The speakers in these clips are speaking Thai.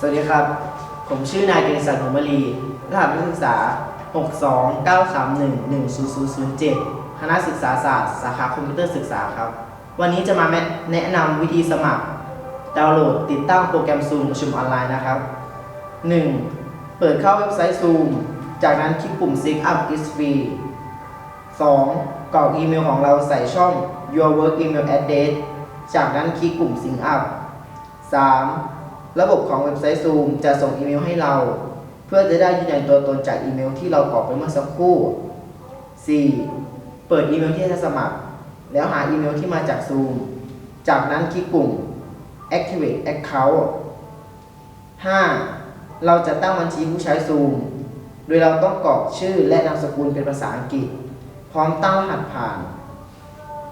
สวัสดีครับ ผมชื่อนายเกณฑ์ศักดิ์หนุมลีรหัสนักศึกษา 629311007 คณะศึกษาศาสตร์สาขาคอมพิวเตอร์ศึกษาครับ วันนี้จะมาแนะนำวิธีสมัคร ดาวน์โหลดติดตั้งโปรแกรม Zoom ประชุมออนไลน์นะครับ 1. เปิดเข้าเว็บไซต์ Zoom จากนั้นคลิกปุ่ม Sign up is free 2. กรอกอีเมลของเราใส่ช่อง your work email address จากนั้นคลิกปุ่ม Sign up 3. ระบบของเว็บไซต์ Zoom จะส่งอีเมลให้เรา เพื่อจะได้ยืนยันตัวตนจากอีเมลที่เรากรอกไปเมื่อสักครู่ 4. เปิดอีเมลที่จะสมัคร แล้วหาอีเมลที่มาจาก Zoom จากนั้นคลิกปุ่ม activate account 5. เราจะตั้งบัญชีผู้ใช้ Zoom โดยเราต้องกรอกชื่อและนามสกุลเป็นภาษาอังกฤษ พร้อมตั้งรหัสผ่าน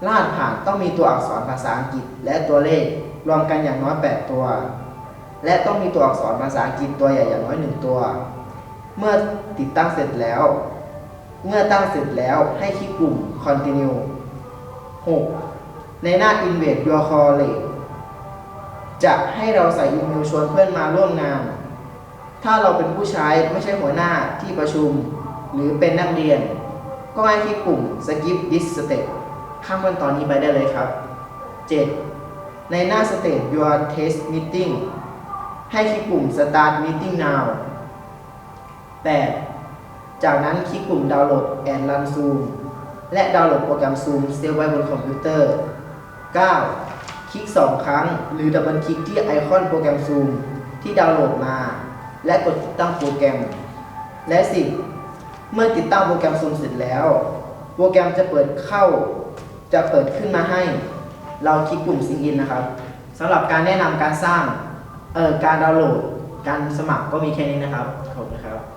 รหัสผ่านต้องมีตัวอักษรภาษาอังกฤษและตัวเลขรวมกันอย่างน้อย 8 ตัว และต้องมีตัวอักษรภาษาอังกฤษตัวใหญ่อย่างน้อย1ตัว เมื่อติดตั้งเสร็จแล้ว เมื่อตั้งเสร็จแล้วให้คลิกปุ่ม continue 6. ในหน้า invite your colleague จะให้เราใส่อีเมลชวนเพื่อนมาร่วมงาน ถ้าเราเป็นผู้ใช้ไม่ใช่หัวหน้าที่ประชุม หรือเป็นนักเรียน ก็ให้คลิกปุ่ม skip this step ข้ามขั้นตอนนี้ไปได้เลยครับ 7. ในหน้า state your test meeting ให้คลิกปุ่ม start meeting now 8. จากนั้นคลิกปุ่มดาวน์โหลด and run zoom และดาวน์โหลดโปรแกรม zoom เซฟไว้บนคอมพิวเตอร์ 9. คลิก 2 ครั้ง หรือดับเบิลคลิกที่ไอคอนโปรแกรม zoom ที่ดาวน์โหลดมา และกดติดตั้งโปรแกรม และ 10. เมื่อติดตั้งโปรแกรม zoom เสร็จแล้ว โปรแกรมจะเปิดเข้า จะเปิดขึ้นมาให้ เราคลิกปุ่ม sign in นะครับสำหรับการแนะนำการสร้าง การดาวน์โหลด การสมัครก็มีแค่นี้นะครับ ขอบคุณครับ